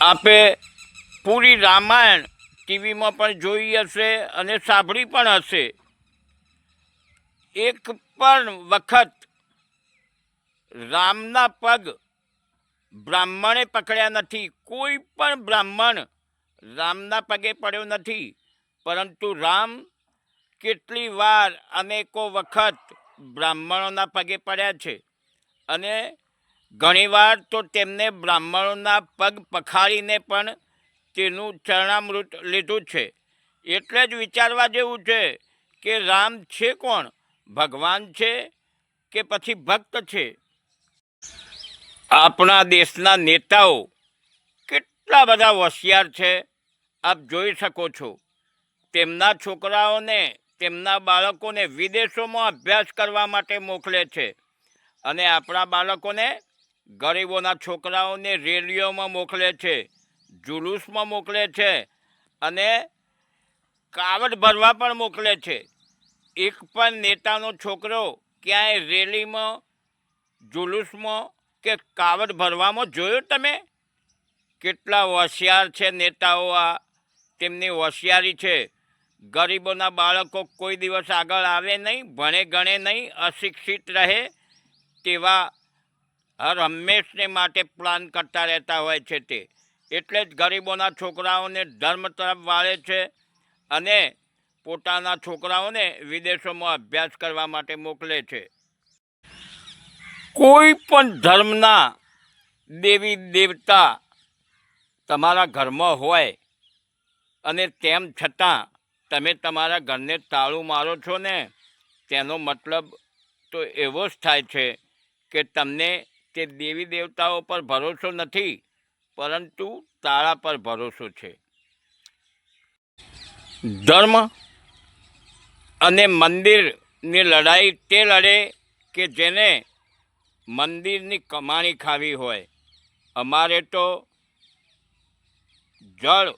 આપે પૂરી રામાયણ ટીવીમાં પણ જોઈ હશે અને સાંભળી પણ હશે. એક પણ વખત રામના પગ બ્રાહ્મણે પકડ્યા નથી. કોઈ પણ બ્રાહ્મણ રામના પગે પડ્યો નથી. પરંતુ રામ કેટલી વાર અનેકો વખત બ્રાહ્મણોના પગે પડ્યા છે અને ઘણીવાર તો તેમને બ્રાહ્મણોના પગ પખાડીને પણ તેનું ચરણામૃત લીધું છે. એટલે જ વિચારવા જેવું છે કે રામ છે કોણ? ભગવાન છે કે પછી ભક્ત છે? આપણા દેશના નેતાઓ કેટલા બધા હોશિયાર છે, આપ જોઈ શકો છો. તેમના છોકરાઓને, તેમના બાળકોને વિદેશોમાં અભ્યાસ કરવા માટે મોકલે છે. અને આપણા બાળકોને ગરીબોના છોકરાઓને રેલીઓમાં મોકલે છે, જુલુસમાં મોકલે છે અને કાવડ ભરવા પણ મોકલે છે. એક પણ નેતાનો છોકરો ક્યાંય રેલીમાં, જુલુસમાં કે કાવડ ભરવામાં જોયો તમે? કેટલા હોશિયાર છે નેતાઓ આ, તેમની હોશિયારી છે. ગરીબોના બાળકો કોઈ દિવસ આગળ આવે નહીં, ભણે ગણે નહીં, અશિક્ષિત રહે તેવા હંમેશને માટે પ્લાન કરતા રહેતા હોય છે તે. એટલે જ ગરીબોના છોકરાઓને ધર્મ તરફ વાળે છે અને પોતાના છોકરાઓને વિદેશોમાં અભ્યાસ કરવા માટે મોકલે છે. કોઈ પણ ધર્મના દેવી દેવતા તમારા ઘરમાં હોય અને તેમ છતાં તમે તમારા ઘરને તાળું મારો છો ને, તેનો મતલબ તો એવો જ થાય છે કે તમને તે દેવી દેવતાઓ પર ભરોસો નથી, પરંતુ તાળા પર ભરોસો છે. ધર્મ અને મંદિરની લડાઈ તે લડે કે જેને મંદિરની કમાણી ખાવી હોય. અમારે તો જળ,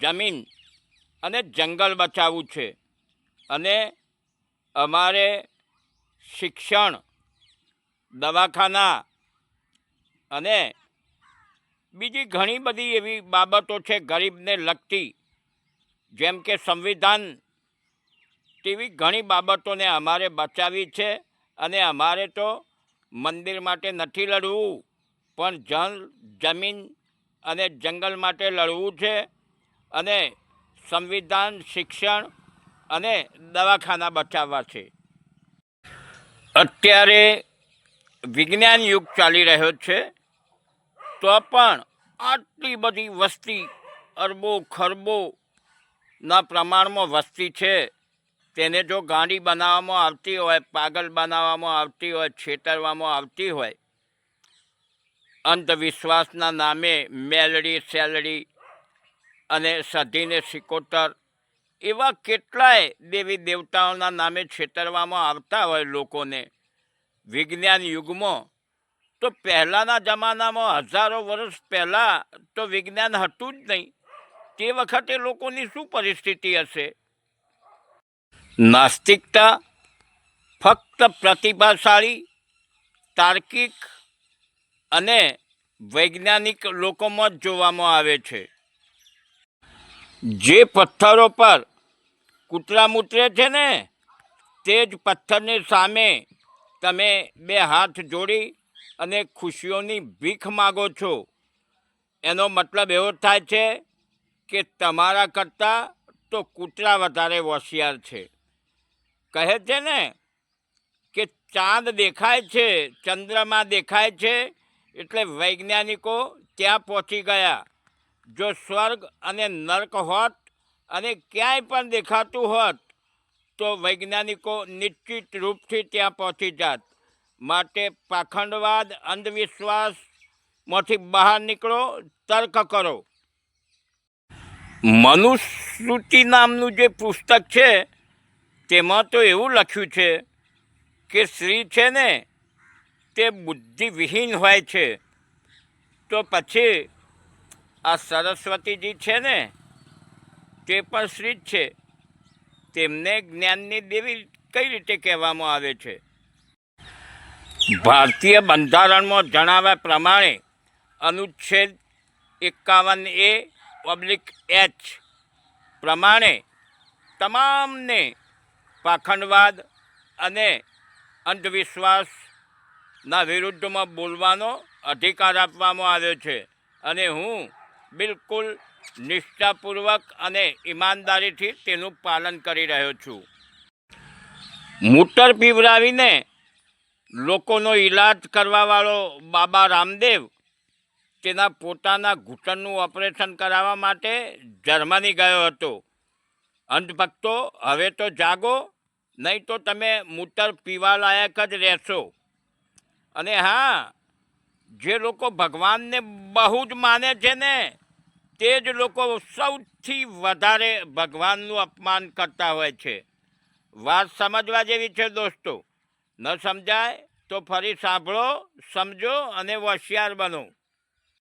જમીન અને જંગલ બચાવવું છે અને અમારે શિક્ષણ દવાખાના અને બીજી ઘણી બધી એવી બાબતો છે ગરીબને લગતી. જેમ કે સંવિધાન તેવી ઘણી બાબતોને અમારે બચાવી છે અને અમારે તો મંદિર માટે નથી લડવું, પણ જન, જમીન અને જંગલ માટે લડવું છે અને સંવિધાન, શિક્ષણ અને દવાખાના બચાવવા છે. અત્યારે વિજ્ઞાન યુગ ચાલી રહ્યો છે, તો પણ આટલી બધી વસ્તી અરબો ખરબોના પ્રમાણમાં વસ્તી છે, તેને જો ગાંડી બનાવવામાં આવતી હોય, પાગલ બનાવવામાં આવતી હોય, છેતરવામાં આવતી હોય, અંધવિશ્વાસના નામે મેલડી, સેલડી અને સધીને સિકોતર એવા કેટલાય દેવી દેવતાઓના નામે છેતરવામાં આવતા હોય લોકોને. વિજ્ઞાન યુગમાં, તો પહેલાંના જમાનામાં હજારો વર્ષ પહેલાં તો વિજ્ઞાન હતું જ નહીં. તે વખતે લોકોની શું પરિસ્થિતિ હશે? નાસ્તિકતા, ફક્ત પ્રતિભાશાળી, તાર્કિક અને વૈજ્ઞાનિક લોકોમાં જ જોવામાં આવે છે. જે પથ્થરો પર કૂતરા મૂતરે છે ને, તે જ પથ્થરની સામે તમે બે હાથ જોડી અને ખુશીઓની ભીખ માગો છો. એનો મતલબ એવો થાય છે કે તમારા કરતાં તો કૂતરા વધારે હોશિયાર છે. કહે છે ને કે ચાંદ દેખાય છે, ચંદ્રમાં દેખાય છે, એટલે વૈજ્ઞાનિકો ત્યાં પહોંચી ગયા. જો સ્વર્ગ અને નર્ક હોત અને ક્યાંય પણ દેખાતું હોત તો વૈજ્ઞાનિકો નિશ્ચિત રૂપથી ત્યાં પહોંચી જાત. માટે પાખંડવાદ, અંધવિશ્વાસમાંથી બહાર નીકળો, તર્ક કરો. મનુસ્મૃતિ નામનું જે પુસ્તક છે, તેમાં તો એવું લખ્યું છે કે સ્ત્રી છે ને, તે બુદ્ધિવિહીન હોય છે. તો પછી આ સરસ્વતીજી છે ને, તે પણ સ્ત્રી જ છે. તેમને જ્ઞાનની દેવી કઈ રીતે કહેવામાં આવે છે? ભારતીય બંધારણમાં જણાવ્યા પ્રમાણે, અનુચ્છેદ એકાવન એ પબ્લિક એચ પ્રમાણે તમામને પાખંડવાદ અને અંધવિશ્વાસના વિરુદ્ધમાં બોલવાનો અધિકાર આપવામાં આવ્યો છે. અને હું બિલકુલ નિષ્ઠાપૂર્વક અને ઈમાનદારીથી તેનું પાલન કરી રહ્યો છું. મૂતર પીવડાવીને લોકોનો ઈલાજ કરવાવાળો બાબા રામદેવ તેના પોતાના ઘૂંટણનું ઓપરેશન કરાવવા માટે જર્મની ગયો હતો. અંધભક્તો હવે તો જાગો, નહીં તો તમે મૂતર પીવા લાયક જ રહેશો. અને હા, જે લોકો ભગવાનને બહુ જ માને છે ને તે જ લોકો સૌથી વધારે ભગવાનનું અપમાન કરતા હોય છે. વાત સમજવા જેવી છે દોસ્તો. ન સમજાય તો ફરી સાંભળો, સમજો અને હોશિયાર બનો.